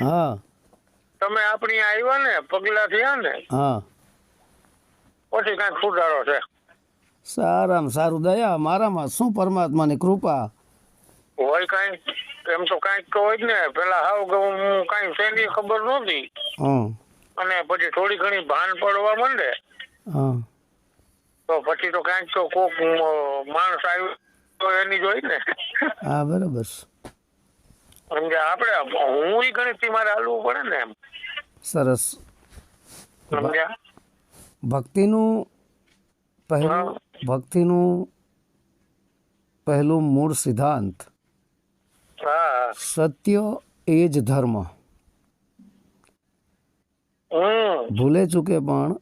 હા. તમે આપણી આવ્યા ને પગલા થયા ને હા. પછી કાંઈક સુધારો છે. સારામાં સારું દયા મારામાં શું પરમાત્માની કૃપા? હોય કાંઈ? એમ તો કાંઈક તો હોય જ ને પેલા હાવ હું કાંઈ શેની ખબર નહોતી. અને પછી થોડી ઘણી ભાન પડવા માંડે. હા. તો પછી તો કાંઈક તો કોક માણસ આવ્યો તો એની જ હોય ને. હા બરાબર સમજે આપણે હું ગણિતથી મારે હાલવું પડે ને એમ. સરસ. સમજ્યા? ભક્તિનું પહેલું ભક્તિનું પહેલું મૂળ સિદ્ધાંત. સત્ય એ જ ધર્મ. ભૂલે ચૂકે પણ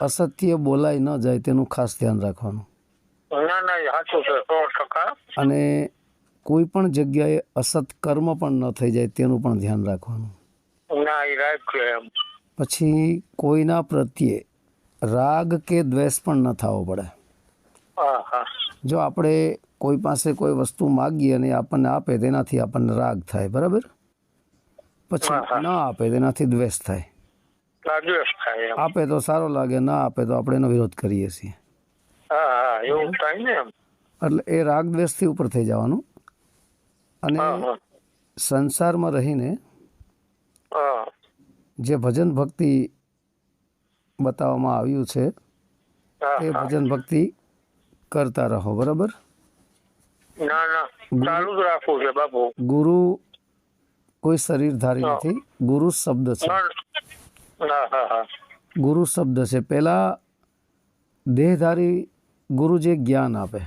અસત્ય. બોલાય ન જાય તેનું ખાસ ધ્યાન રાખવાનું. અને કોઈ પણ જગ્યાએ અસત કર્મ પણ ન થઈ જાય તેનું પણ ધ્યાન રાખવાનું. પછી કોઈના પ્રત્યે રાગ કે દ્વેષ પણ ન થવો પડે. જો આપણે કોઈ પાસે કોઈ વસ્તુ માગીએ અને આપણને આપે તેનાથી આપણને રાગ થાય બરાબર? પછી. ના આપે તેનાથી દ્વેષ થાય. આપે તો સારો લાગે ના આપે તો આપણે એનો વિરોધ કરીએ છીએ. એટલે એ રાગ દ્વેષથી ઉપર થઈ જવાનું. અને સંસારમાં રહીને જે ભજન ભક્તિ બતાવવામાં આવ્યું છે એ ભજન ભક્તિ કરતા રહો બરાબર? ગુરુ કોઈ શરીરધારી. નથી ગુરુ શબ્દ છે. ગુરુ શબ્દ છે. પહેલા દેહધારી ગુરુ જે જ્ઞાન આપે.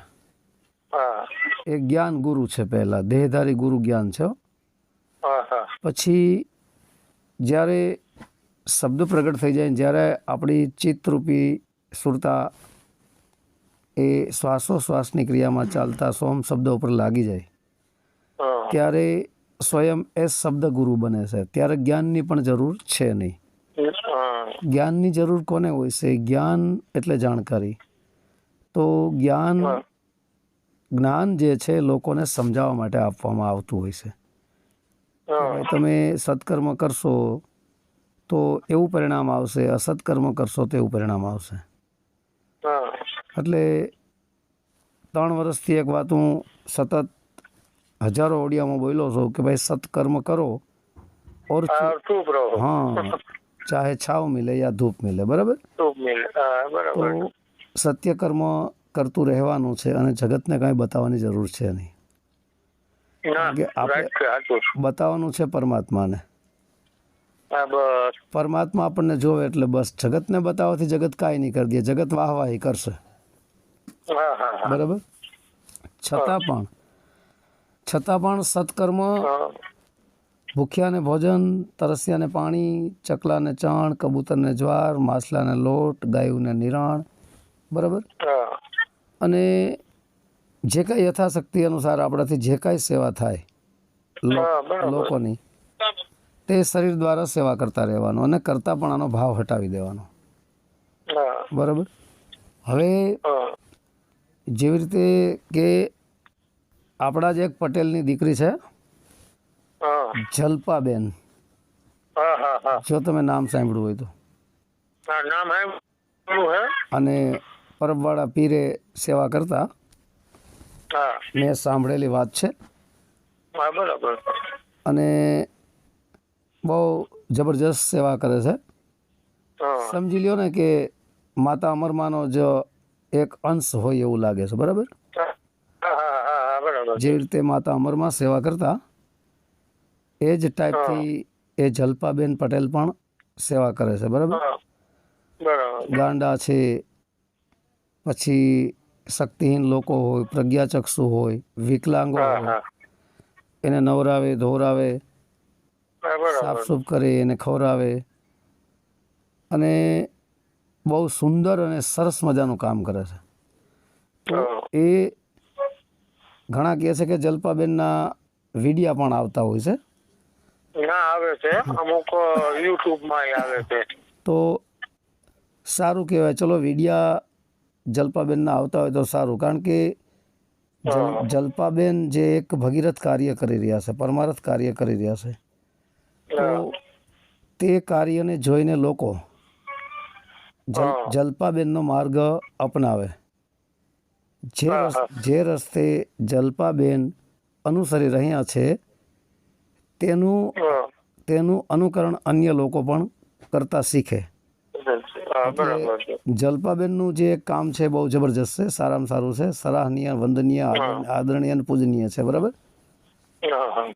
એ જ્ઞાન ગુરુ છે પહેલા દેહધારી ગુરુ જ્ઞાન છે પછી જ્યારે શબ્દ પ્રગટ થઈ જાય જ્યારે આપણી ચિત્તરૂપી સુરતા એ શ્વાસોશ્વાસની ક્રિયામાં ચાલતા સોમ શબ્દ ઉપર લાગી જાય ત્યારે સ્વયં એ શબ્દ ગુરુ બને છે. ત્યારે જ્ઞાનની પણ જરૂર છે નહીં. જ્ઞાનની જરૂર કોને હોય છે? જ્ઞાન એટલે જાણકારી. તો જ્ઞાન. જ્ઞાન જે છે લોકોને સમજાવવા માટે આપવામાં આવતું હોય છે. તમે સત્કર્મ કરશો તો એવું પરિણામ આવશે અસત્કર્મ કરશો તો એવું પરિણામ આવશે. એટલે ત્રણ વર્ષથી એક વાત હું સતત હજારો ઓડિયામાં બોલ્યો છું કે ભાઈ સત્કર્મ કરો ઓર હા ચાહે છાવ મિલે યા ધૂપ મિલે બરાબર? તો સત્યકર્મ સત્ય કર્મ કરતું રહેવાનું છે અને જગતને કાંઈ બતાવવાની જરૂર છે નહીં. બતાવવાનું છે પરમાત્માને. પરમાત્મા આપણને જોવે એટલે બસ. જગતને બતાવવાથી જગત કાંઈ નહીં કરી દે. જગત વાહવાહી કરશે. બરાબર? છતાં પણ છતાં પણ સત્કર્મ ભૂખ્યાને ભોજન તરસ્યાને પાણી ચકલાને ચણ કબૂતરને જ્વાર માછલાને લોટ ગાયુંને નિરાણ. બરાબર? અને જે કાંઈ યથાશક્તિ અનુસાર આપણાથી જે કાંઈ સેવા થાય. લોકોની તે શરીર દ્વારા સેવા કરતા રહેવાનું અને કરતા પણ આનો ભાવ હટાવી દેવાનો. બરાબર? હવે જેવી રીતે કે આપણા જ એક પટેલની દીકરી છે જલ્પાબેન. જો તમે નામ સાંભળ્યું હોય તો. નામ અને પરબવાળા પીરે સેવા કરતા મેં સાંભળેલી વાત છે. બરાબર. અને બહુ જબરજસ્ત સેવા કરે છે. સમજી લ્યો ને કે માતા અમરમાનો જ એક અંશ હોય એવું લાગે છે બરાબર? જેવી રીતે માતા અમરમાં સેવા કરતા એ જ ટાઈપથી એ જલપાબેન પટેલ પણ સેવા કરે છે બરાબર. ગાંડા છે પછી શક્તિહીન લોકો હોય પ્રજ્ઞાચક્ષુ હોય વિકલાંગો હોય એને નવરાવે ધોરાવે સાફસૂફ કરે એને ખવરાવે અને બહુ સુંદર અને સરસ મજાનું કામ કરે છે. તો એ ઘણા કહે છે કે જલપાબેનના વિડિયા પણ આવતા હોય છે. ના આવે છે. અમુક યુટ્યુબમાં આવે છે. તો સારું કહેવાય. ચલો વિડિયા જલ્પાબેનના આવતા હોય તો સારું. કારણ કે જલ- જલ્પાબેન જે એક ભગીરથ કાર્ય કરી રહ્યા છે પરમારથ કાર્ય કરી રહ્યા છે તો તે કાર્યને જોઈને લોકો જલ જલ્પાબેનનો માર્ગ અપનાવે. જે જે રસ્તે જલ્પાબેન અનુસરી રહ્યા છે તેનું તેનું અનુકરણ અન્ય લોકો પણ કરતા શીખે. જલ્પાબેનનું જે કામ છે બહુ જબરજસ્ત છે સારામાં સારું છે સરાહનીય વંદનીય આદરણીય અને પૂજનીય છે બરાબર?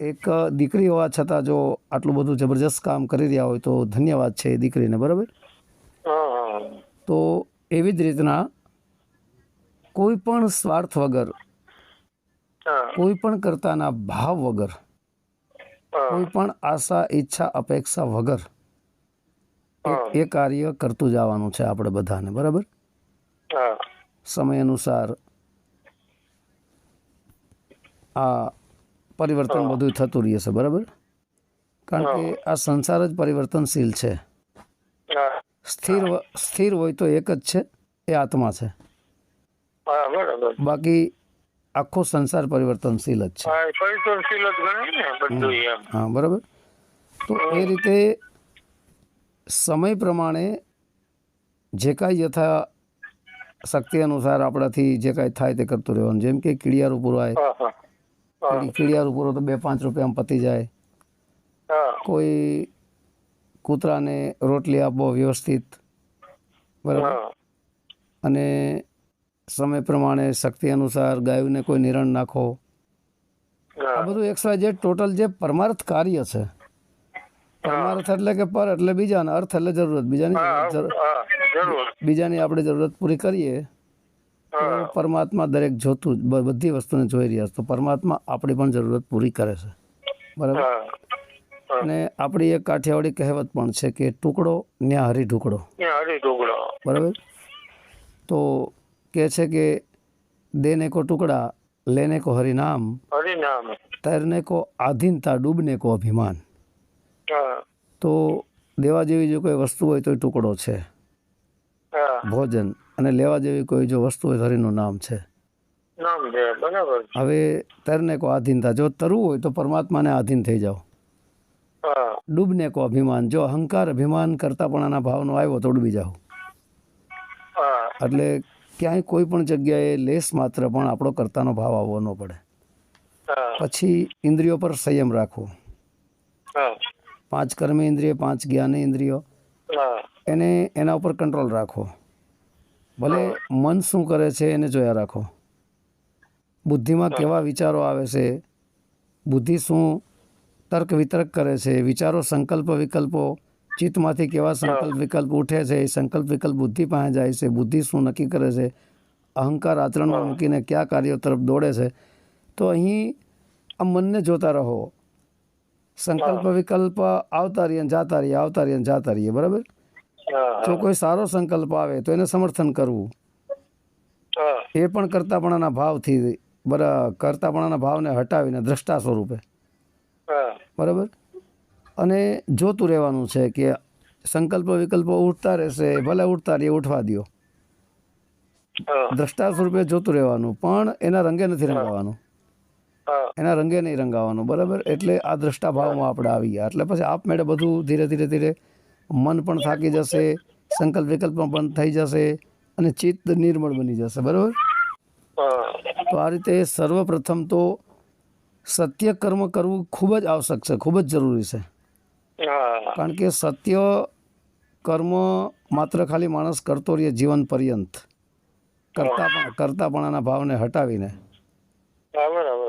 એક દીકરી હોવા છતાં જો આટલું બધું જબરજસ્ત કામ કરી રહ્યા હોય તો ધન્યવાદ છે એ દીકરીને બરાબર? તો એવી જ રીતના કોઈ પણ સ્વાર્થ વગર કોઈ પણ કરતાના ભાવ વગર કોઈ પણ આશા ઈચ્છા અપેક્ષા વગર એ કાર્ય કરતું જવાનું છે આપણે બધાને બરાબર? સમય અનુસાર આ પરિવર્તન બધું થતું રહે છે બરાબર? કારણ કે આ સંસાર જ પરિવર્તનશીલ છે. સ્થિર સ્થિર હોય તો એક જ છે એ આત્મા છે. બાકી આખો સંસાર પરિવર્તનશીલ જ છે. હા એ પરિવર્તનશીલ જ ગણાય ને બધું હા બરાબર? તો એ રીતે સમય પ્રમાણે જે કાંઈ યથા શક્તિ અનુસાર આપણાથી જે કાંઈ થાય તે કરતું રહેવાનું. જેમ કે કીડિયારું ઉપર કીડિયારું પૂરો તો બે પાંચ રૂપિયામાં પતી જાય. કોઈ કૂતરાને રોટલી આપો વ્યવસ્થિત બરાબર? અને સમય પ્રમાણે શક્તિ અનુસાર ગાયોને કોઈ નિરણ નાખો. આ બધું એક્સ વાય જે ટોટલ જે પરમાર્થ કાર્ય છે પરમાર્થ એટલે કે પર એટલે બીજાને અર્થ એટલે જરૂરત. બીજાની બીજાની આપણે જરૂરત પૂરી કરીએ તો પરમાત્મા દરેક જોતું બધી વસ્તુને જોઈ રહ્યા છે. તો પરમાત્મા આપણી પણ જરૂરત પૂરી કરે છે. બરાબર? અને આપણી એક કાઠિયાવાડી કહેવત પણ છે કે ટુકડો ન્યા હરી ઢુકડો. બરાબર? તો કે છે કે દેને કો ટુકડા લેને કો હરિનામ હરિનામ. તૈરને કો આધીનતા ડૂબને કો અભિમાન. તો દેવા જેવી જો કોઈ વસ્તુ હોય તો એ ટુકડો છે. ભોજન અને લેવા જેવી કોઈ જો વસ્તુ હોય હરિનું નામ છે. હવે તરને કો આધીનતા જો તરવું હોય તો પરમાત્માને આધીન થઈ જાઓ. ડૂબને કો અભિમાન. જો અહંકાર અભિમાન કરતાપણાના ભાવનો આવ્યો તો ડૂબી જાઓ. એટલે ક્યાંય કોઈ પણ જગ્યાએ લેસ માત્ર પણ આપણો કરતાનો ભાવ આવવો ન પડે. પછી ઇન્દ્રિયો પર સંયમ રાખવો. પાંચ કર્મ ઇન્દ્રિય પાંચ જ્ઞાન ઇન્દ્રિયો. એને એના ઉપર કંટ્રોલ રાખો. ભલે મન શું કરે છે એને જોયા રાખો. બુદ્ધિમાં કેવા વિચારો આવે છે? બુદ્ધિ શું તર્ક વિતર્ક કરે છે? વિચારો સંકલ્પ વિકલ્પો ચિત્તમાંથી કેવા સંકલ્પ વિકલ્પ ઉઠે છે? એ સંકલ્પ વિકલ્પ બુદ્ધિ પાસે જાય છે. બુદ્ધિ શું નક્કી કરે છે? અહંકાર આચરણમાં મૂકીને કયા કાર્યો તરફ દોડે છે? તો અહીં આ મનને જોતા રહો. સંકલ્પ વિકલ્પ આવતા રહીએ જાતા રહીએ આવતા રહીએ જાતા રહીએ બરાબર? જો કોઈ સારો સંકલ્પ આવે તો એને સમર્થન કરવું. એ પણ કરતાપણાના ભાવથી બરા કરતાપણાના ભાવને હટાવીને દ્રષ્ટા સ્વરૂપે. બરાબર? અને જોતું રહેવાનું છે કે સંકલ્પ વિકલ્પો ઉઠતા રહેશે ભલે ઉઠતા રહીએ ઉઠવા દ્યો. દ્રષ્ટા સ્વરૂપે જોતું રહેવાનું પણ એના રંગે નથી રંગાવાનું. એના રંગે નહીં રંગાવાનું બરાબર? એટલે આ દ્રષ્ટા ભાવમાં આપણે આવી ગયા એટલે પછી આપમેળે બધું ધીરે ધીરે ધીરે મન પણ થાકી જશે સંકલ્પ વિકલ્પ પણ બંધ થઈ જશે અને ચિત્ત નિર્મળ બની જશે બરાબર? તો આ રીતે સર્વપ્રથમ તો સત્ય કર્મ કરવું ખૂબ જ આવશ્યક છે ખૂબ જ જરૂરી છે. કારણ કે સત્ય કર્મ માત્ર ખાલી માણસ કરતો રહે જીવન પર્યંત. કરતા કરતાપણાના ભાવને હટાવીને.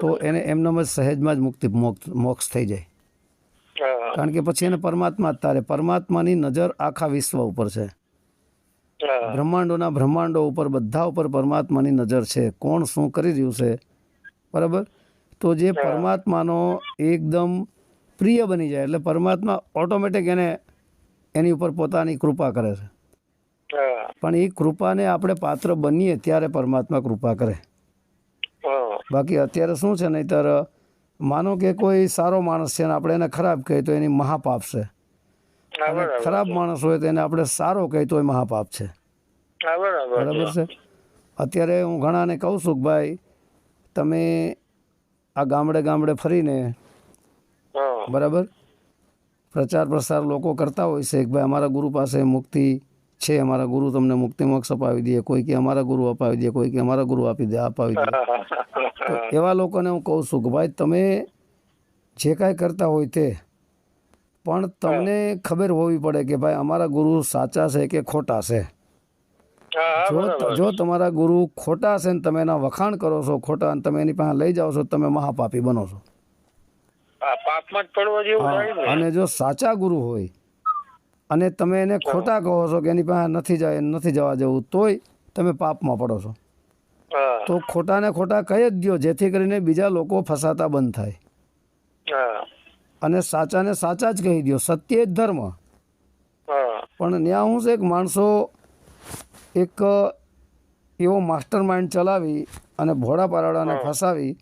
તો એને એમનામ જ સહેજમાં જ મુક્તિ મોક્ષ થઈ જાય. કારણ કે પછી એને પરમાત્મા જ તારે. પરમાત્માની નજર આખા વિશ્વ ઉપર છે. બ્રહ્માંડોના બ્રહ્માંડો ઉપર બધા ઉપર પરમાત્માની નજર છે. કોણ શું કરી રહ્યું છે? બરાબર? તો જે પરમાત્માનો એકદમ પ્રિય બની જાય. એટલે પરમાત્મા ઓટોમેટિક એને એની ઉપર પોતાની કૃપા કરે છે. પણ એ કૃપાને આપણે પાત્ર બનીએ ત્યારે પરમાત્મા કૃપા કરે. બાકી અત્યારે શું છે નહીંતર માનો કે કોઈ સારો માણસ છે ને આપણે એને ખરાબ કહીએ તો એની મહાપાપ છે. અને ખરાબ માણસ હોય તો એને આપણે સારો કહીએ તો એ મહાપાપ છે. બરાબર છે. અત્યારે હું ઘણાને કહું છું કે ભાઈ તમે આ ગામડે ગામડે ફરીને બરાબર? પ્રચાર પ્રસાર લોકો કરતા હોય છે કે ભાઈ અમારા ગુરુ પાસે મુક્તિ છે અમારા ગુરુ તમને મુક્તિ મોક્ષ અપાવી દે કોઈ કે અમારા ગુરુ અપાવી દે કોઈ કે અમારા ગુરુ આપી દે અપાવી દે. એવા લોકોને હું કહું છું કે ભાઈ તમે જે કાંઈ કરતા હોય તે પણ તમને ખબર હોવી પડે કે ભાઈ અમારા ગુરુ સાચા છે કે ખોટા છે? જો તમારા ગુરુ ખોટા છે ને તમે એના વખાણ કરો છો ખોટા અને તમે એની પાસે લઈ જાઓ છો તમે મહાપાપી બનો છો. અને જો સાચા ગુરુ હોય અને તમે એને ખોટા કહો છો કે એની પાસે નથી જાય નથી જવા જવું તોય તમે પાપમાં પડો છો. તો ખોટાને ખોટા કહી જ દો જેથી કરીને બીજા લોકો ફસાતા બંધ થાય. અને સાચાને સાચા જ કહી દો સત્ય જ ધર્મ. પણ ત્યાં હું છે એક માણસો એક એવો માસ્ટર માઇન્ડ ચલાવી અને ભોળા પારાડાને ફસાવી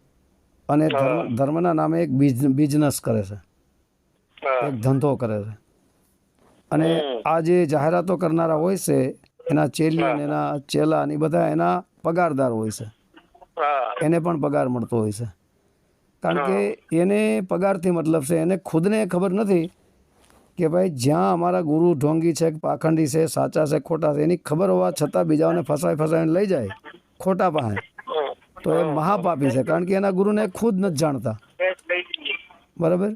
અને ધર્મના નામે એક બિઝ- બિઝનેસ કરે છે. એક ધંધો કરે છે. અને આ જે જાહેરાતો કરનારા હોય છે એના ચેલી અને એના ચેલા ને બધા એના પગારદાર હોય છે. એને પણ પગાર મળતો હોય છે. કારણ કે એને પગારથી મતલબ છે એને ખુદને ખબર નથી કે ભાઈ જ્યાં અમારા ગુરુ ઢોંગી છે પાખંડી છે સાચા છે ખોટા છે એની ખબર હોવા છતાં બીજાઓને ફસાઈ ફસાઈને લઈ જાય ખોટા પાસે તો એ મહાપાપી છે કારણ કે એના ગુરુને ખુદ નથી જાણતા. બરાબર?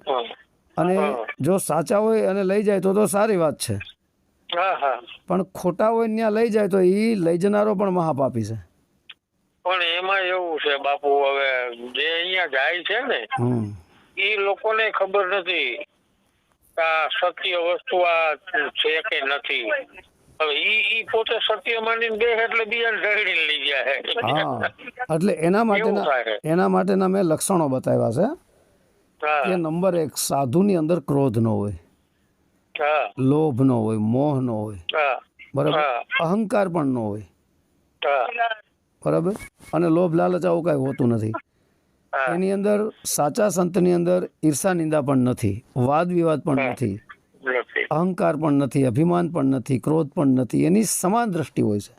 અને જો સાચા હોય અને લઈ જાય તો તો સારી વાત છે. પણ ખોટા હોય ત્યાં લઈ જાય તો એ લઈ જનારો પણ મહાપાપી છે. પણ એમાં એવું છે બાપુ હવે જે અહીંયા જાય છે ને એ લોકોને ખબર નથી કે આ સત્ય વસ્તુ આ છે કે નથી. હવે ઈ ઈ પોતે સત્ય માની બે એટલે બીજાને ઢળી લઈ હા. એટલે એના માટેના. એના માટેના મેં લક્ષણો બતાવ્યા છે. કે નંબર એક સાધુની અંદર ક્રોધ ન હોય. લોભ ન હોય મોહ ન હોય. બરાબર? અહંકાર પણ ન હોય. બરાબર? અને લોભ લાલચ આવું કાંઈ હોતું નથી. એની અંદર સાચા સંતની અંદર ઈર્ષા નિંદા પણ નથી. વાદ વિવાદ પણ નથી. અહંકાર પણ નથી અભિમાન પણ નથી ક્રોધ પણ નથી. એની સમાન દ્રષ્ટિ હોય છે.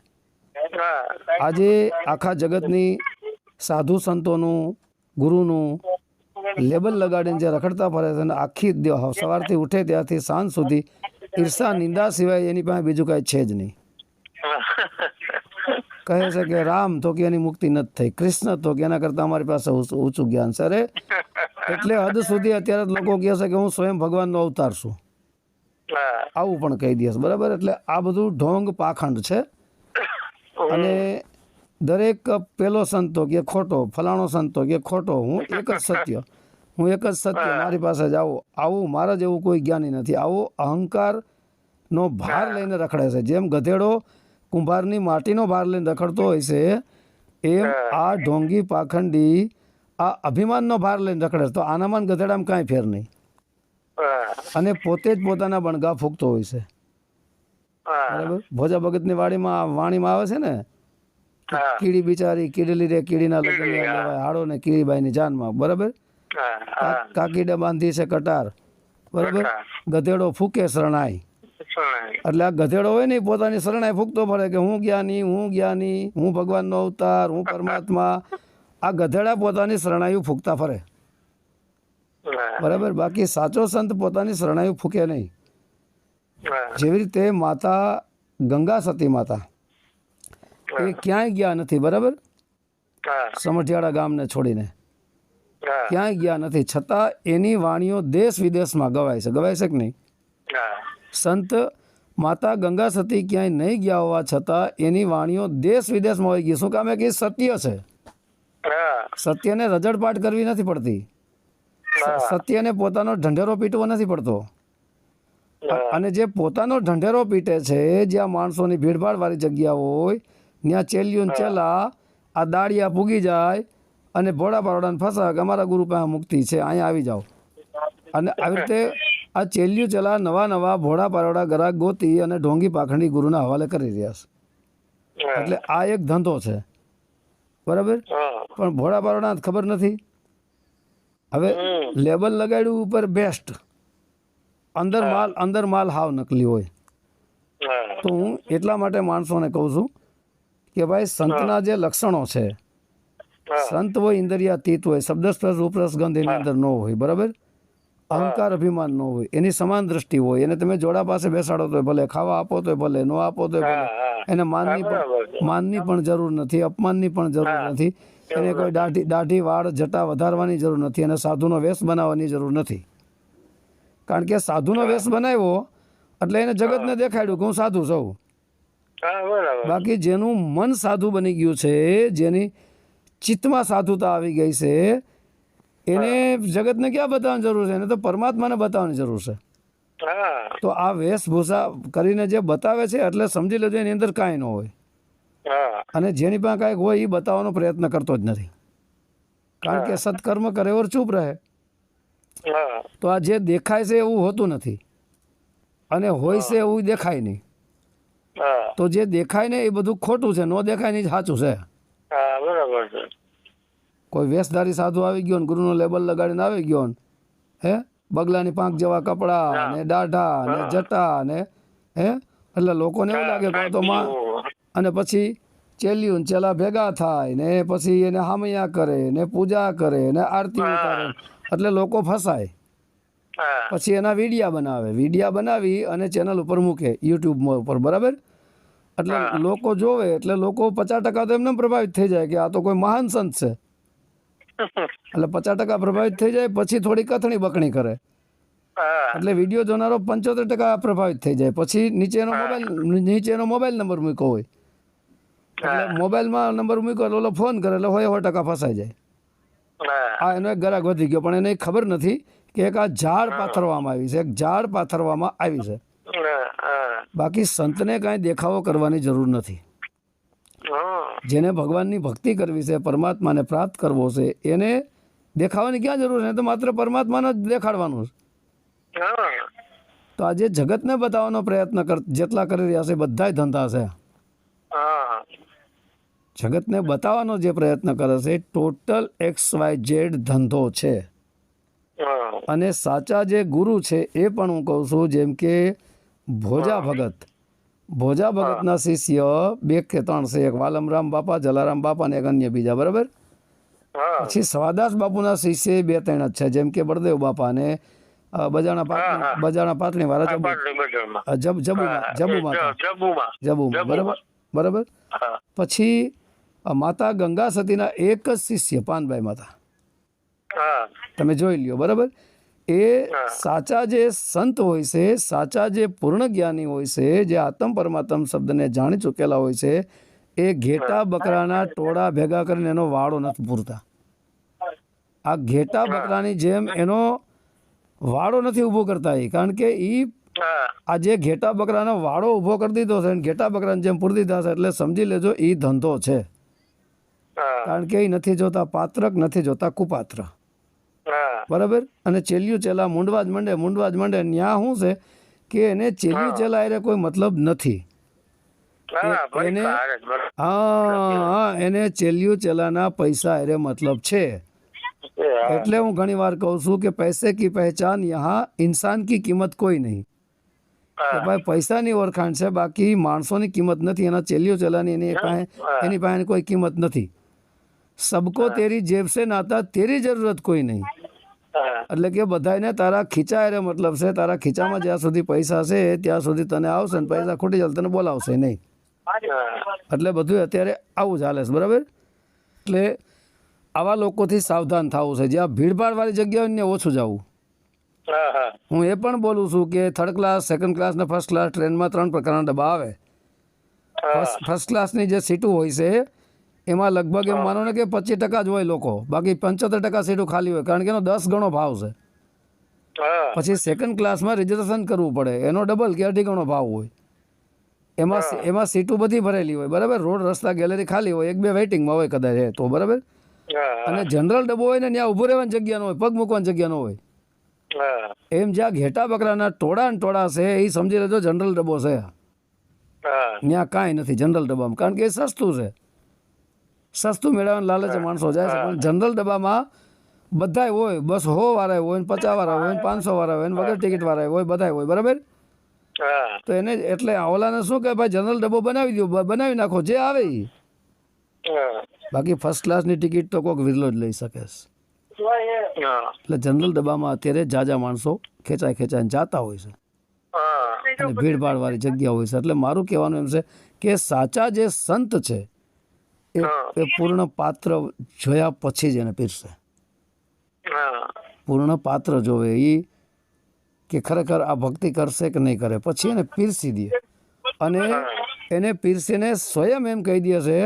આજે આખા જગતની સાધુ સંતોનું ગુરુનું લેબલ લગાડીને જે રખડતા ફરે છે અને આખી સવારથી ઉઠે ત્યારથી સાંજ સુધી ઈર્ષા નિંદા સિવાય એની પાસે બીજું કાંઈ છે જ નહીં. કહે છે કે રામ તો કે એની મુક્તિ નથી થઈ કૃષ્ણ તો કે એના કરતાં અમારી પાસે ઊંચું જ્ઞાન છે. અરે એટલે હદ સુધી અત્યારે લોકો કહે છે કે હું સ્વયં ભગવાનનો અવતાર છું. આવું પણ કહી દે બરાબર? એટલે આ બધું ઢોંગ પાખંડ છે. અને દરેક પેલો સંતો કે ખોટો ફલાણો સંતો કે ખોટો હું એક જ સત્ય. હું એક જ સત્ય મારી પાસે જ આવો. આવું મારા જેવું કોઈ જ્ઞાની નથી. આવો અહંકારનો ભાર લઈને રખડે છે. જેમ ગધેડો કુંભારની માટીનો ભાર લઈને રખડતો હોય છે એમ આ ઢોંગી પાખંડી આ અભિમાનનો ભાર લઈને રખડે તો આનામાં ને ગધેડામાં કાંઈ ફેર નહીં. અને પોતે જ પોતાના બણગા ફૂંકતો હોય છે. બરાબર? ભોજા ભગતની વાડીમાં વાણીમાં આવે છે ને? કીડી બિચારી કીડેલી રે કીડીના લગ્ન હાડો ને કીડીબાઈની જાનમાં. બરાબર? કાકીડે બાંધી છે કટાર. બરાબર? ગધેડો ફૂકે શરણાઈ. એટલે આ ગધેડો હોય ને પોતાની શરણાઈ ફૂકતો ફરે કે હું જ્ઞાની હું જ્ઞાની હું ભગવાનનો અવતાર હું પરમાત્મા. આ ગધેડા પોતાની શરણાઈઓ ફૂકતા ફરે. બરાબર? બાકી સાચો સંત પોતાની શરણાઈઓ ફૂકે નહીં. જેવી રીતે માતા ગંગા સતી માતા. એ ક્યાંય ગયા નથી બરાબર? સમઢિયાળા ગામને છોડીને. ક્યાંય ગયા નથી. છતાં એની વાણીઓ દેશ વિદેશમાં ગવાય છે. ગવાય છે કે નહીં? સંત માતા ગંગા સતી ક્યાંય નહીં ગયા હોવા છતાં એની વાણીઓ દેશ વિદેશમાં હોય ગઈ. શું કામે કે સત્ય છે? સત્યને રજડપાટ કરવી નથી પડતી. સત્યને પોતાનો ઢંઢેરો પીટવો નથી પડતો. અને જે પોતાનો ઢંઢેરો પીટે છે જ્યાં માણસોની ભીડભાડ વાળી જગ્યા હોય ત્યાં ચેલ્યું ચેલા આ દાળિયા પૂગી જાય અને ભોળા પારોડાને ફસા કે અમારા ગુરુ પાસે મુક્તિ છે અહીંયા આવી જાઓ. અને આવી રીતે આ ચેલ્યું ચેલા નવા નવા ભોળા પારોડા ગરાક ગોતી અને ઢોંગી પાખંડી ગુરુના હવાલે કરી રહ્યા છે. એટલે આ એક ધંધો છે. બરાબર? પણ ભોળા પારોડા ખબર નથી? હવે લેબલ લગાડ્યું ઉપર બેસ્ટ. અંદર માલ અંદર માલ હાવ નકલી હોય. તો હું એટલા માટે માણસોને કહું છું કે ભાઈ સંતના જે લક્ષણો છે. સંત હોય ઇન્દ્રિયાતીત હોય શબ્દ સ્પર્શ રૂપરસ ગંધ એની અંદર ન હોય બરાબર? અહંકાર અભિમાન ન હોય એની સમાન દ્રષ્ટિ હોય એને તમે જોડા પાસે બેસાડો તો ભલે ખાવા આપો તો ભલે ન આપો તો ભલે એને માનની પણ માનની પણ જરૂર નથી અપમાનની પણ જરૂર નથી એને કોઈ દાઢી દાઢી વાળ જટા વધારવાની જરૂર નથી અને સાધુનો વેશ બનાવવાની જરૂર નથી. કારણ કે સાધુનો વેશ બનાવ્યો એટલે એને જગતને દેખાડ્યું કે હું સાધુ છું. બાકી જેનું મન સાધુ બની ગયું છે જેની ચિત્તમાં સાધુતા આવી ગઈ છે. એને જગતને ક્યાં બતાવવાની જરૂર છે? એને તો પરમાત્માને બતાવવાની જરૂર છે. તો આ વેશભૂષા કરીને જે બતાવે છે એટલે સમજી લેજો એની અંદર કાંઈ ન હોય. અને જેની પાસે કાંઈક હોય એ બતાવવાનો પ્રયત્ન કરતો જ નથી. કારણ કે સત્કર્મ કરે ઓર ચૂપ રહે. તો આ જે દેખાય છે એવું હોતું નથી. અને હોય છે એવું દેખાય નહીં. તો જે દેખાય ને એ બધું ખોટું છે ન દેખાય નહીં સાચું છે. હા બરાબર છે. કોઈ વેશધારી સાધુ આવી ગયો ને ગુરુનો લેબલ લગાડીને આવી ગયો ને હે? બગલાની પાંખ જેવા કપડા ને દાઢા ને જટા ને હે? એટલે લોકોને એવું લાગે કે તો માં અને પછી ચેલ્યું ચેલા ભેગા થાય ને પછી એને હામૈયા કરે ને પૂજા કરે ને આરતી ઉતારે એટલે લોકો ફસાય. પછી એના વિડિયા બનાવે. વિડિયા બનાવી અને ચેનલ ઉપર મૂકે યુટ્યુબ ઉપર બરાબર? એટલે લોકો જોવે એટલે લોકો પચાસ ટકા તો એમને પ્રભાવિત થઈ જાય કે આ તો કોઈ મહાન સંત છે. એટલે પચાસ ટકા પ્રભાવિત થઈ જાય પછી થોડી કથણી બકણી કરે. એટલે વીડિયો જોનારો પંચોતેર ટકા પ્રભાવિત થઈ જાય. પછી નીચેનો મોબાઈલ નીચેનો મોબાઈલ નંબર મૂક્યો હોય. એટલે મોબાઈલમાં નંબર મૂક્યો એટલે ઓલો ફોન કરે એટલે હોય સો ટકા ફસાઈ જાય. હા. આ એનો એક ગ્રાહક વધી ગયો પણ એને ખબર નથી કે એક આ ઝાડ પાથરવામાં આવી છે એક ઝાડ પાથરવામાં આવી છે. બાકી સંતને કાંઈ દેખાવો કરવાની જરૂર નથી. જેને ભગવાનની ભક્તિ કરવી છે પરમાત્માને પ્રાપ્ત કરવો છે એને દેખાવાની ક્યાં જરૂર છે? તો માત્ર પરમાત્માને જ દેખાડવાનું છે. તો આજે જગતને બતાવવાનો પ્રયત્ન કર જેટલા કરી રહ્યા છે બધા ધંધા છે. જગતને બતાવવાનો જે પ્રયત્ન કરે છે ટોટલ એક્સ વાય ઝેડ ધંધો છે. અને સાચા જે ગુરુ છે એ પણ હું કહું છું જેમ કે ભોજા ભગત. ભોજા ભગતના શિષ્ય બે કે ત્રણ છે એક વાલમરામ બાપા જલારામ બાપા ને એક અન્ય બીજા બરાબર? પછી સ્વાદાસ બાપુના શિષ્ય બે ત્રણ જ છે જેમ કે બળદેવ બાપા ને બજાણા પાટણી બજાણા પાટણી વાળા જબુ જબુમાં જબુમાં જબુમાં. બરાબર? બરાબર? પછી માતા ગંગા સતીના એક જ શિષ્ય પાનભાઈ માતા. તમે જોઈ લ્યો બરાબર? એ સાચા જે સંત હોય છે સાચા જે પૂર્ણ જ્ઞાની હોય છે જે આત્મ પરમાત્મ શબ્દને જાણી ચૂકેલા હોય છે એ ઘેટા બકરાના ટોળા ભેગા કરીને એનો વાળો નથી પૂરતા. આ ઘેટા બકરાની જેમ એનો વાળો નથી ઊભો કરતા એ કારણ કે એ આ જે ઘેટા બકરાનો વાળો ઊભો કરી દીધો છે ઘેટા બકરાની જેમ પૂરી દીધા છે એટલે સમજી લેજો એ ધંધો છે. કારણ કે એ નથી જોતા પાત્રક નથી જોતા કુપાત્ર. બરાબર? અને ચેલિયું ચેલા મૂંડવા જ મંડે મૂંડવા જ મંડે. ન્યા શું છે કે એને ચેલિયું ચેલા એને કોઈ મતલબ નથી. એને-. હા હા એને ચેલિયું ચેલાના પૈસા એને મતલબ છે. એટલે હું ઘણી વાર કહું છું કે પૈસે કી પહેચાન યહાં ઇન્સાન કી કિંમત કોઈ નહીં. કે ભાઈ પૈસાની ઓળખાણ છે બાકી માણસોની કિંમત નથી એના ચેલિયો ચેલાની એની પાસે એની પાસે કોઈ કિંમત નથી. સબકો તેરી જેબ સે નાતા તેરી જરૂરત કોઈ નહીં. એટલે કે બધાને તારા ખીચા રે મતલબ છે તારા ખીચામાં જ્યાં સુધી પૈસા છે ત્યાં સુધી તને આવશે ને પૈસા ખૂટી જાય તને બોલાવશે નહીં. એટલે બધું અત્યારે આવું ચાલે છે બરાબર? એટલે આવા લોકોથી સાવધાન થવું છે. જ્યાં ભીડભાડવાળી જગ્યા હોય ને ઓછું જવું. હા એ પણ બોલું છું કે થર્ડ ક્લાસ સેકન્ડ ક્લાસ ને ફર્સ્ટ ક્લાસ ટ્રેનમાં ત્રણ પ્રકારના ડબ્બા આવે. ફર્સ્ટ ફર્સ્ટ ક્લાસની જે સીટો હોય છે એમાં લગભગ એમ માનો ને કે પચીસ ટકા જ હોય લોકો. બાકી પંચોતેર ટકા સીટો ખાલી હોય. કારણ કે એનો દસ ગણો ભાવ છે. પછી સેકન્ડ ક્લાસમાં રિઝર્વેશન કરવું પડે. એનો ડબલ કે અઢી ગણો ભાવ હોય. એમાં એમાં સીટો બધી ભરેલી હોય. બરાબર? રોડ રસ્તા ગેલેરી ખાલી હોય. એક બે વેઇટિંગમાં હોય કદાચ. એ તો બરાબર? અને જનરલ ડબ્બો હોય ને ત્યાં ઊભું રહેવાની જગ્યા ન હોય. પગ મૂકવાની જગ્યા ન હોય. એમ જ્યાં ઘેટા બકરાના ટોળા ને ટોળા છે એ સમજી લેજો જનરલ ડબ્બો છે. ત્યાં કાંઈ નથી જનરલ ડબ્બામાં. કારણ કે એ સસ્તું છે. સસ્તું મેળવવાનું લાલચે માણસો જાય છે. પણ જનરલ ડબ્બામાં બધાય હોય બસ હો વાળા હોય ને પચાસ વાળા હોય ને પાંચસો વાળા હોય ને વગર ટિકિટ વાળા હોય બધાય હોય બરાબર? તો એને એટલે ઓલાને શું કે ભાઈ જનરલ ડબ્બો બનાવી દો બનાવી નાખો જે આવે બાકી ફર્સ્ટ ક્લાસની ટિકિટ તો કોઈક વિરલો જ લઈ શકે એટલે જનરલ ડબ્બામાં અત્યારે જાજા માણસો ખેંચાય ખેંચાઈને જાતા હોય છે. અને ભીડભાડ વાળી જગ્યા હોય છે. એટલે મારું કહેવાનું એમ છે કે સાચા જે સંત છે એ એ પૂર્ણ પાત્ર જોયા પછી જ એને પીરસે. પૂર્ણ પાત્ર જોવે એ કે ખરેખર આ ભક્તિ કરશે કે નહીં કરે. પછી એને પીરસી દે. અને એને પીરસીને સ્વયં એમ કહી દે છે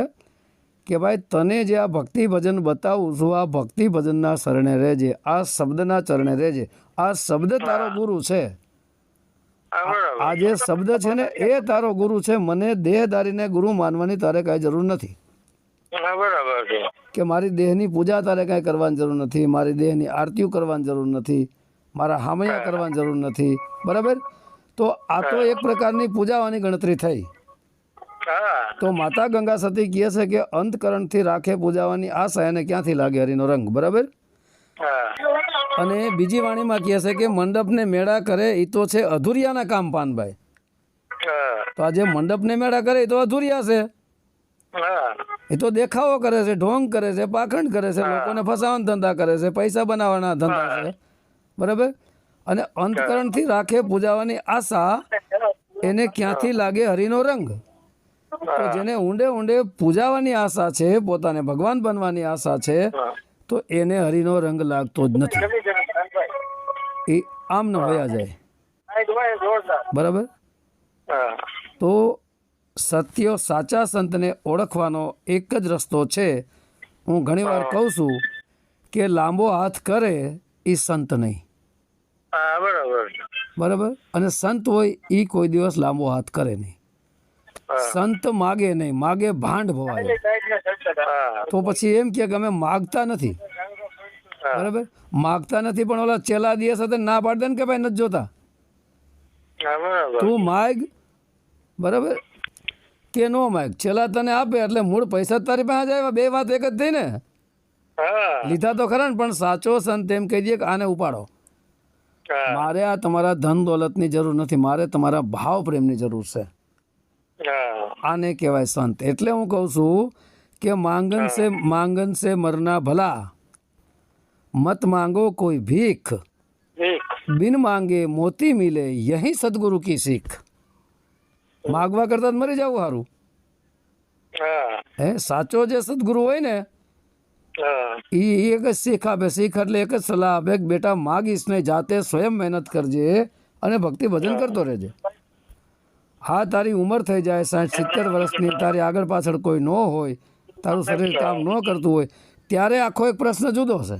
કે ભાઈ તને જે આ ભક્તિ ભજન બતાવું છું આ ભક્તિ ભજનના શરણે રહેજે આ શબ્દના ચરણે રહેજે આ શબ્દ તારો ગુરુ છે. આ જે શબ્દ છે ને એ તારો ગુરુ છે મને દેહધારીને ગુરુ માનવાની તારે કાંઈ જરૂર નથી. બરાબર છે. કે મારી દેહની પૂજા તારે કાંઈ કરવાની જરૂર નથી મારી દેહની આરતીઓ કરવાની જરૂર નથી મારા હામૈયા કરવાની જરૂર નથી બરાબર? તો આ તો એક પ્રકારની પૂજાવાની ગણતરી થઈ. તો માતા ગંગા સતી કહે છે કે અંતકરણથી રાખે પૂજાવાની આશા એને ક્યાંથી લાગે હરિનો રંગ બરાબર? અને બીજી વાણીમાં કહે છે કે મંડપને મેળા કરે એ તો છે અધુરિયાના કામ પાનભાઈ. તો આ જે મંડપને મેળા કરે એ તો અધુરિયા છે. એ તો દેખાવો કરે છે ઢોંગ કરે છે પાખંડ કરે છે લોકોને ફસાવાના ધંધા કરે છે પૈસા બનાવવાના ધંધા છે. બરાબર? અને અંતકરણથી રાખે પૂજાવાની આશા એને ક્યાંથી લાગે હરિનો રંગ? તો જેને ઊંડે ઊંડે પૂજાવાની આશા છે પોતાને ભગવાન બનવાની આશા છે તો એને હરિનો રંગ લાગતો જ નથી. એ આમ ન વયા જાય. બરાબર? તો સત્ય સાચા સંતને ઓળખવાનો એક જ રસ્તો છે. હું ઘણીવાર કહું છું કે લાંબો હાથ કરે એ સંત નહીં. બરાબર બરાબર? અને સંત હોય એ કોઈ દિવસ લાંબો હાથ કરે નહીં. સંત માગે નહીં માગે ભાંડ ભવાય. તો પછી એમ કે અમે માગતા નથી. બરાબર? માગતા નથી પણ ઓલા ચેલા દિવસ હતા ના પાડ દે ને કે ભાઈ નથી જોતા? તું માગ. બરાબર? કે નો માગ. છેલ્લા તને આપે એટલે મૂળ પૈસા તારી પાસે જાય બે વાત એક જ થઈ ને. લીધા તો ખરા ને પણ સાચો સંત એમ કહી દે કે આને ઉપાડો. મારે આ તમારા ધન દોલતની જરૂર નથી. મારે તમારા ભાવ પ્રેમની જરૂર છે. આને કહેવાય સંત. એટલે હું કહું છું કે માંગન સે માંગન સે મરના ભલા. મત માંગો કોઈ ભીખ. બિન માંગે મોતી મિલે. યહી સદગુરુ કી શીખ. માગવા કરતાં મરી જવું સારું હે. સાચો જે સદગુરુ હોય ને એ એક જ શીખ આપે શીખ એટલે એક જ સલાહ આપે કે બેટા માગીશ ને જાતે સ્વયં મહેનત કરજે અને ભક્તિ ભજન કરતો રહેજે. હા તારી ઉંમર થઈ જાય સાઠ સિત્તેર વર્ષની તારી આગળ પાછળ કોઈ ન હોય તારું શરીર કામ ન કરતું હોય ત્યારે આખો એક પ્રશ્ન જુદો છે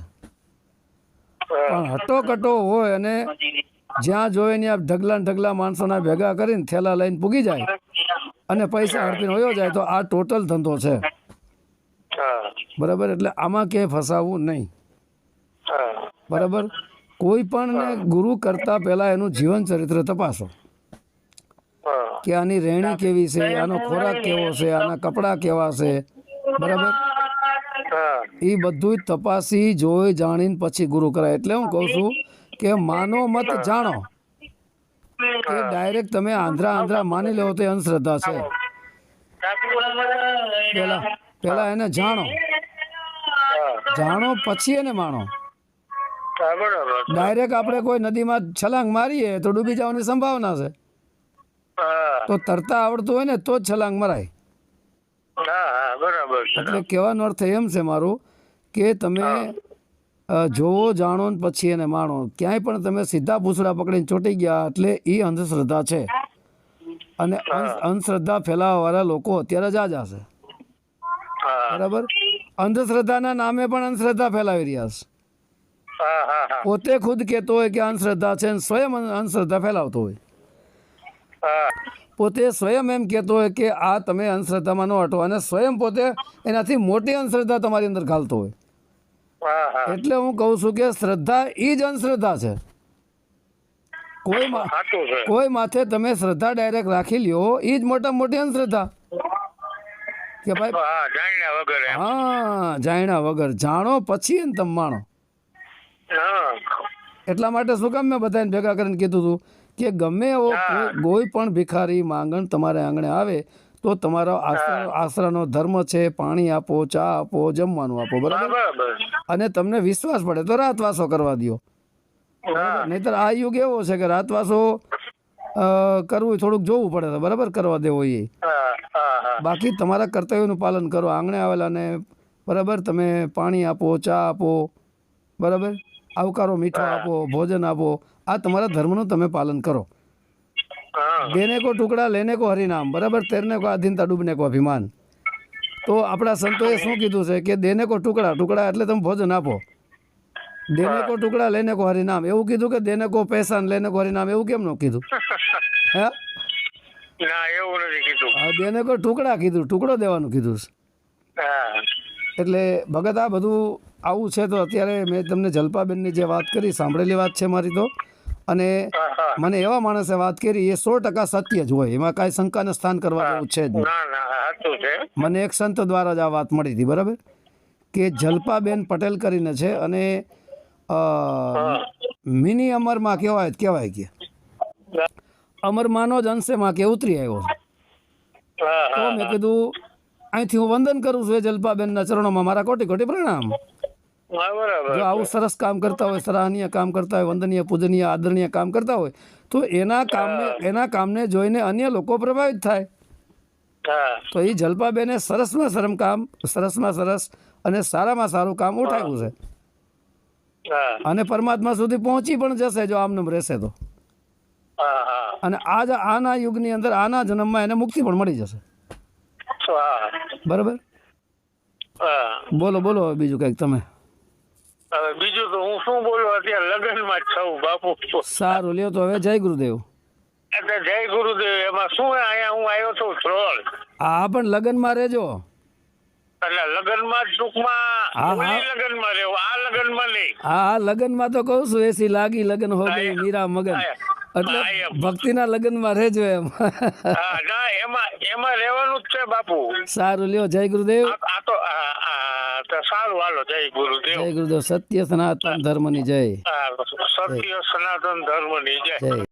પણ હટો કટો હોય અને જ્યાં જોઈએ ત્યાં ઢગલા ને ઢગલા માણસોના ભેગા કરીને થેલા લઈને પૂગી જાય અને પૈસા હડપીને વયો જાય તો આ ટોટલ ધંધો છે. બરાબર? એટલે આમાં ક્યાંય ફસાવવું નહીં. બરાબર? કોઈ પણ ગુરુ કરતા પહેલા એનું જીવન ચરિત્ર તપાસો. કે આની રહેણી કેવી છે આનો ખોરાક કેવો છે આના કપડાં કેવા છે? બરાબર? એ બધું તપાસી જોઈ જાણીને પછી ગુરુ કરાય. એટલે હું કહું છું કે માનો મત જાણો. કે ડાયરેક્ટ તમે આંધ્રા આંધ્રા માની લેવો તો અંધશ્રદ્ધા છે. પેલા પેલા એને જાણો. જાણો પછી એને માણો. ડાયરેક્ટ આપણે કોઈ નદીમાં છલાંગ મારીએ તો ડૂબી જવાની સંભાવના છે. તો તરતા આવડતું હોય ને તો જ છલાંગ મરાય. એટલે કહેવાનો અર્થ એમ છે મારું કે તમે જોવો જાણો ને પછી એને માણો. ક્યાંય પણ તમે સીધા પૂછડા પકડીને ચોંટી ગયા એટલે એ અંધશ્રદ્ધા છે. અને અંધ- અંધશ્રદ્ધા ફેલાવવાવાળા લોકો અત્યારે જ આ જશે બરાબર? અંધશ્રદ્ધાના નામે પણ અંધશ્રદ્ધા ફેલાવી રહ્યા છે. પોતે ખુદ કહેતો હોય કે અંધશ્રદ્ધા છે સ્વયં અંધશ્રદ્ધા ફેલાવતો હોય. પોતે સ્વયં એમ કહેતો હોય કે આ તમે અંધશ્રદ્ધામાં ન હટો અને સ્વયં પોતે એનાથી મોટી અંધશ્રદ્ધા તમારી અંદર ઘાલતો હોય. એટલે હું કહું છું કે શ્રદ્ધા એ જ અંધશ્રદ્ધા છે. કોઈ કોઈ માથે તમે શ્રદ્ધા ડાયરેક્ટ રાખી લ્યો એ જ મોટા મોટી અંધશ્રદ્ધા. કે ભાઈ હા જાણ્યા વગર હા જાણ્યા વગર. જાણો પછી ને તમે માણો. એટલા માટે શું કામ મેં બધાને ભેગા કરીને કીધું હતું કે ગમે એવો કોઈ પણ ભિખારી માંગણ તમારે આંગણે આવે તો તમારો આશરા આશરાનો ધર્મ છે પાણી આપો ચા આપો જમવાનું આપો બરાબર? અને તમને વિશ્વાસ પડે તો રાતવાસો કરવા દો નહીતર આ યુગ એવો છે કે રાતવાસો કરવું થોડુંક જોવું પડે બરાબર કરવા દેવો એ. બાકી તમારા કર્તવ્યનું પાલન કરો આંગણે આવેલાને બરાબર? તમે પાણી આપો ચા આપો બરાબર? આવકારો મીઠો આપો ભોજન આપો આ તમારા ધર્મનું તમે પાલન કરો. દેને કો ટુકડા લેને કો હરિનામ. બરાબર? તેરને કો આધીનતા ડૂબને કો અભિમાન. તો આપણા સંતોએ શું કીધું છે કે દેને કો ટુકડા ટુકડા એટલે તમે ભોજન આપો. દેને કો ટુકડા લેને કો હરિનામ. એવું કીધું કે દેને કો પૈસા લેને કો હરિનામ? એવું કેમ ન કીધું? હે? ના એવું નથી કીધું. દેને કો ટુકડા કીધું ટુકડો દેવાનું કીધું છે. એટલે ભગત આ બધું આવું છે તો અત્યારે મેં તમને જલપાબેનની જે વાત કરી સાંભળેલી વાત છે મારી તો. અને મને એવા માણસે વાત કરી એ સો ટકા સત્ય જ હોય. એમાં કાંઈ શંકાને સ્થાન કરવા જેવું છે જ નહીં. મને એક સંત દ્વારા જ આ વાત મળી હતી બરાબર? કે જલપાબેન પટેલ કરીને છે અને મિની અમરમાં કહેવાય કહેવાય કે. અમરમાંનો જ અંશેમાં કે ઉતરી આવ્યો. તો મેં કીધું અહીંથી હું વંદન કરું છું એ જલપાબેનના ચરણોમાં મારા કોટી કોટી પ્રણામ. જો આવું સરસ કામ કરતા હોય સરાહનીય કામ કરતા હોય વંદનીય પૂજનીય આદરણીય કામ કરતા હોય તો એના કામને એના કામને જોઈને અન્ય લોકો પ્રભાવિત થાય. તો એ જલપાબેને સરસમાં સરમ કામ સરસમાં સરસ અને સારામાં સારું કામ ઉઠાવ્યું છે. અને પરમાત્મા સુધી પહોંચી પણ જશે જો આમનું રહેશે તો. અને આજ આના યુગની અંદર આના જન્મમાં એને મુક્તિ પણ મળી જશે. બરાબર? બોલો બોલો બીજું કંઈક તમે. હવે બીજું તો હું શું બોલું? અત્યારે લગ્નમાં જ છું બાપુ. સારું લ્યો તો હવે જય ગુરુદેવ. એટલે જય ગુરુદેવ. એમાં શું અહીંયા હું આવ્યો છું ધ્રોલ. આ પણ લગ્નમાં રહેજો. એટલે લગ્નમાં ટૂંકમાં હા, હા. ઓલી લગ્નમાં રહેવું. આ લગ્નમાં નહીં. હા હા લગ્નમાં તો કહું છું એસી લાગી લગ્ન હો ગઈ મીરા મગન. એટલે હા, એમ. ભક્તિના લગ્નમાં રહેજો એમ. ના એમાં એમાં રહેવાનું જ છે બાપુ. સારું લ્યો જય ગુરુદેવ. આ તો સારું હાલો જય ગુરુદેવ. જય ગુરુદેવ. સત્ય સનાતન ધર્મની જય. હા, સત્ય સનાતન ધર્મની જય. જય.